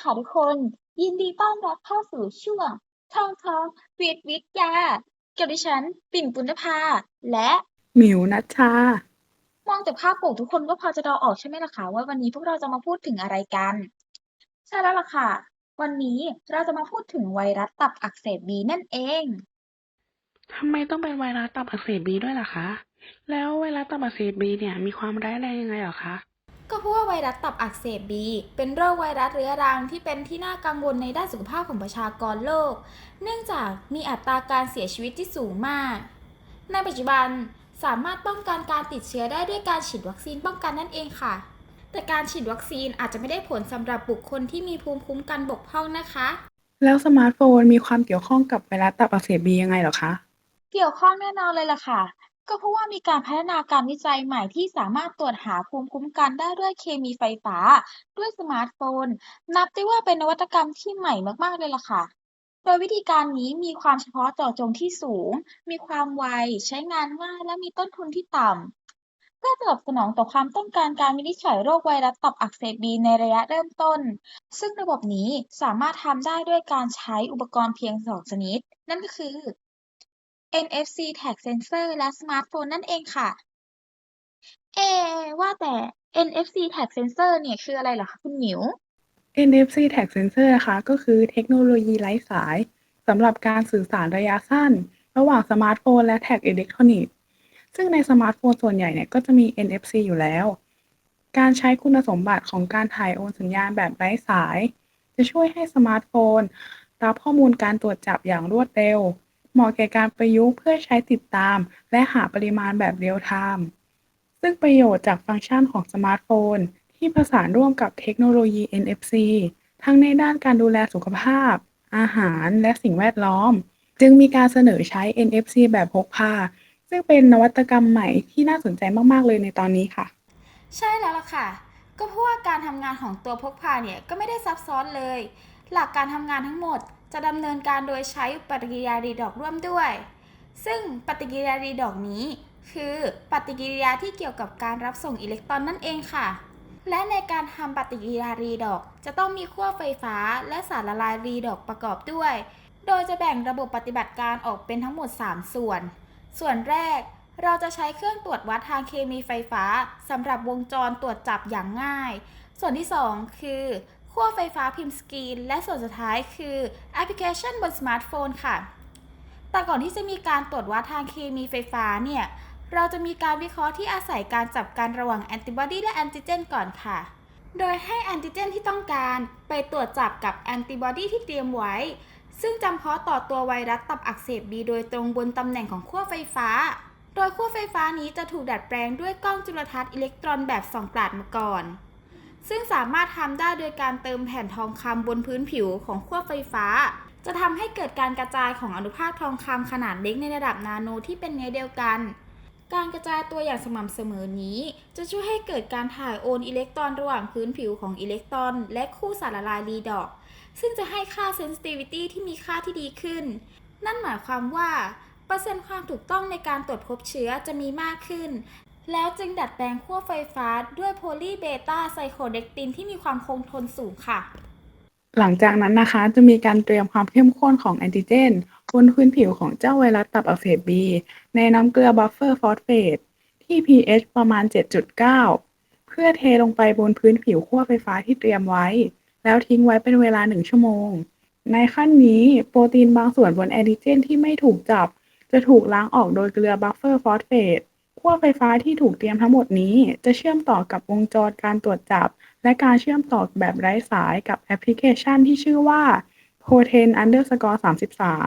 ค่ะทุกคน ยินดีต้อนรับเข้าสู่ช่วงท่องท้องวิทย์วิทยากับดิฉัน ปิ่นปุณณภา และหมิวนัชชามองจากภาพปกทุกคนก็พอจะเดาออกใช่ไหมล่ะคะว่าวันนี้พวกเราจะมาพูดถึงอะไรกัน ใช่แล้วล่ะค่ะ วันนี้เราจะมาพูดถึงไวรัสตับอักเสบบีนั่นเองทำไมต้องเป็นไวรัสตับอักเสบบีด้วยล่ะคะ แล้วไวรัสตับอักเสบบีเนี่ยมีความร้ายแรงยังไงเหรอคะ ก็เพราะว่าไวรัสตับอักเสบบี เป็นโรคไวรัสเรื้อรังที่เป็นที่น่ากังวลในด้านสุขภาพของประชากรโลก เนื่องจากมีอัตราการเสียชีวิตที่สูงมาก ในปัจจุบันสามารถป้องกันการติดเชื้อได้ด้วยการฉีดวัคซีนป้องกันนั่นเองค่ะ แต่การฉีดวัคซีนอาจจะไม่ได้ผลสำหรับบุคคลที่มีภูมิคุ้มกันบกพร่องนะคะ แล้วสมาร์ทโฟนมีความเกี่ยวข้องกับไวรัสตับอักเสบบียังไงเหรอคะ เกี่ยวข้องแน่นอนเลยล่ะค่ะ ก็เพราะว่ามีการพัฒนาการวิจัยใหม่ที่สามารถตรวจหาภูมิคุ้มกันได้ด้วยเคมีไฟฟ้า ด้วยสมาร์ทโฟน นับได้ว่าเป็นนวัตกรรมที่ใหม่มากๆเลยล่ะค่ะ โดยวิธีการนี้มีความเฉพาะเจาะจงที่สูง มีความไว ใช้งานง่ายและมีต้นทุนที่ต่ำเพื่อตอบสนองต่อความต้องการการวินิจฉัยโรคไวรัสตับอักเสบบีในระยะเริ่มต้น ซึ่งระบบนี้สามารถทำได้ด้วยการใช้อุปกรณ์เพียงสองชนิด นั่นก็คือ NFC Tag Sensor และสมาร์ทโฟนนั่นเองค่ะ เอ ว่าแต่ NFC Tag Sensor เนี่ยคืออะไรเหรอคะคุณหมิว NFC Tag Sensor นะคะก็คือเทคโนโลยีไร้สายสำหรับการสื่อสารระยะสั้น ระหว่างสมาร์ทโฟนและแท็กอิเล็กทรอนิกส์ซึ่งในสมาร์ทโฟนส่วนใหญ่เนี่ยก็จะมี NFC อยู่แล้ว การใช้คุณสมบัติของการถ่ายโอนสัญญาณแบบไร้สาย จะช่วยให้สมาร์ทโฟน รับข้อมูลการตรวจจับอย่างรวดเร็ว เหมาะแก่การประยุกต์เพื่อใช้ติดตาม และหาปริมาณแบบเรียลไทม์ ซึ่งประโยชน์จากฟังก์ชันของสมาร์ทโฟน ที่ประสานร่วมกับเทคโนโลยี NFC ทั้งในด้านการดูแลสุขภาพ อาหารและสิ่งแวดล้อม จึงมีการเสนอใช้ NFC แบบพกพา ซึ่งเป็นนวัตกรรมใหม่ที่น่าสนใจมาก ๆ เลยในตอนนี้ค่ะ ใช่แล้วล่ะค่ะ ก็เพราะว่าการทำงานของตัวพกพาเนี่ยก็ไม่ได้ซับซ้อนเลย หลักการทำงานทั้งหมดจะดำเนินการโดยใช้ปฏิกิริยารีดอกร่วมด้วย ซึ่งปฏิกิริยารีดอกนี้ คือปฏิกิริยาที่เกี่ยวกับการรับส่งอิเล็กตรอนนั่นเองค่ะ และในการทำปฏิกิริยารีดอก จะต้องมีขั้วไฟฟ้าและสารละลายรีดอกประกอบด้วย โดยจะแบ่งระบบปฏิบัติการออกเป็นทั้งหมด 3 ส่วน ส่วนแรกเราจะใช้เครื่องตรวจวัดทางเคมีไฟฟ้าสำหรับวงจรตรวจจับอย่างง่าย ส่วนที่ 2 คือ ขั้วไฟฟ้าพิมพ์สกรีน และส่วนสุดท้ายคือแอปพลิเคชันบนสมาร์ทโฟนค่ะ แต่ก่อนที่จะมีการตรวจวัดทางเคมีไฟฟ้าเนี่ย เราจะมีการวิเคราะห์ที่อาศัยการจับกันระหว่างแอนติบอดีและแอนติเจนก่อนค่ะ โดยให้แอนติเจนที่ต้องการไปตรวจจับกับแอนติบอดีที่เตรียมไว้ ซึ่งจำเพาะต่อตัวไวรัสตับอักเสบบีโดยตรงบนตำแหน่งของขั้วไฟฟ้า โดยขั้วไฟฟ้านี้จะถูกดัดแปลงด้วยกล้องจุลทรรศน์อิเล็กตรอนแบบส่องกลาดมาก่อน ซึ่งสามารถทำได้โดยการเติมแผ่นทองคำบนพื้นผิวของขั้วไฟฟ้า จะทำให้เกิดการกระจายของอนุภาคทองคำขนาดเล็กในระดับนาโนที่เป็นเนื้อเดียวกัน การกระจายตัวอย่างสม่ำเสมอนี้ จะช่วยให้เกิดการถ่ายโอนอิเล็กตรอนระหว่างพื้นผิวของอิเล็กตรอน และคู่สารละลายรีดอก ซึ่งจะให้ค่า sensitivity ที่มีค่าที่ดีขึ้น นั่นหมายความว่าเปอร์เซ็นต์ความถูกต้องในการตรวจพบเชื้อจะมีมากขึ้น แล้วจึงดัดแปลงขั้วไฟฟ้าด้วยโพลีเบต้าไซโคเดกตินที่มีความคงทนสูงค่ะ หลังจากนั้นนะคะจะมีการเตรียมความเข้มข้นของแอนติเจนบนพื้นผิวของเจ้าไวรัสตับอักเสบบีในน้ำเกลือบัฟเฟอร์ฟอสเฟตที่ pH ประมาณ 7.9 เพื่อเทลงไปบนพื้นผิวขั้วไฟฟ้าที่เตรียมไว้ แล้วทิ้งไว้เป็นเวลา 1 ชั่วโมง ในขั้นนี้โปรตีนบางส่วนบนแอนติเจนที่ไม่ถูกจับ จะถูกล้างออกโดยเกลือบัฟเฟอร์ฟอสเฟต ขั้วไฟฟ้าที่ถูกเตรียมทั้งหมดนี้จะเชื่อมต่อกับวงจรการตรวจจับ และการเชื่อมต่อแบบไร้สายกับแอปพลิเคชันที่ชื่อว่า Protein underscore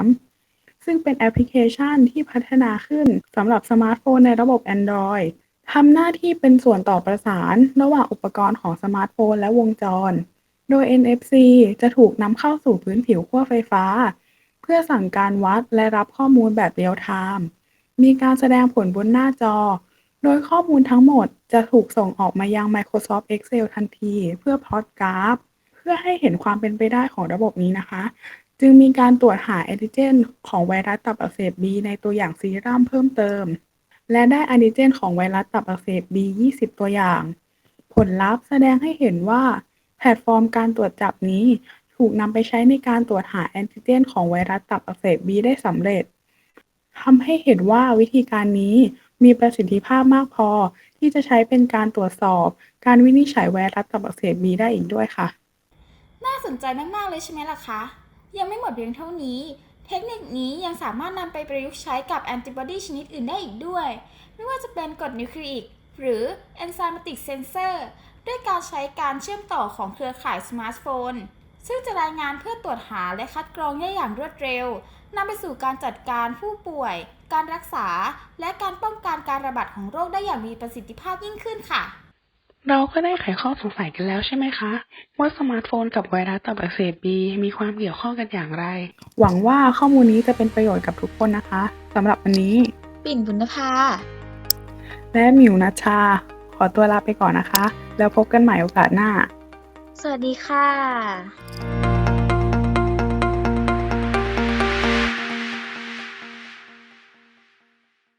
33 ซึ่งเป็นแอปพลิเคชันที่พัฒนาขึ้นสำหรับสมาร์ทโฟนในระบบ Android ทำหน้าที่เป็นส่วนต่อประสานระหว่างอุปกรณ์ของสมาร์ทโฟนและวงจร โดย NFC จะถูกนำเข้าสู่พื้นผิวขั้วไฟฟ้า เพื่อสั่งการวัดและรับข้อมูลแบบเรียลไทม์ มีการแสดงผลบนหน้าจอ โดยข้อมูลทั้งหมดจะถูกส่งออกมายัง Microsoft Excel ทันที เพื่อพลอตกราฟ เพื่อให้เห็นความเป็นไปได้ของระบบนี้นะคะ จึงมีการตรวจหาแอนติเจน ของไวรัสตับอักเสบบีในตัวอย่างซีรัมเพิ่มเติม และได้แอนติเจน ของไวรัสตับอักเสบบี20 ตัวอย่าง ผลลัพธ์แสดงให้เห็นว่าแพลตฟอร์มการตรวจจับนี้ถูกนำไปใช้ในการตรวจหาแอนติเจน ของไวรัสตับอักเสบบีได้สำเร็จ ทำให้เห็นว่าวิธีการนี้มีประสิทธิภาพมากพอ ที่จะใช้เป็นการตรวจสอบ การวินิจฉัยไวรัสตับอักเสบบีได้อีกด้วยค่ะ น่าสนใจมาก ๆ เลยใช่ไหมล่ะคะ ยังไม่หมดเพียงเท่านี้ เทคนิคนี้ยังสามารถนำไปประยุกต์ใช้กับแอนติบอดีชนิดอื่นได้อีกด้วย ไม่ว่าจะเป็นกรดนิวคลีอิกหรือ enzymatic sensor ด้วยการใช้การเชื่อมต่อของเครือข่ายสมาร์ทโฟน ซึ่งจะรายงานเพื่อตรวจหาและคัดกรองได้อย่างรวดเร็วนำไปสู่การจัดการผู้ป่วย การรักษา และการป้องกันการระบาดของโรคได้อย่างมีประสิทธิภาพยิ่งขึ้นค่ะ เราก็ได้ไขข้อสงสัยกันแล้วใช่ไหมคะ ว่าสมาร์ทโฟนกับไวรัสตับอักเสบบีมีความเกี่ยวข้องกันอย่างไร หวังว่าข้อมูลนี้จะเป็นประโยชน์กับทุกคนนะคะสำหรับวันนี้ ปิ่นบุญภาและหมิวนัชชา ขอตัวลาไปก่อนนะคะ แล้วพบกันใหม่โอกาสหน้า สวัสดีค่ะ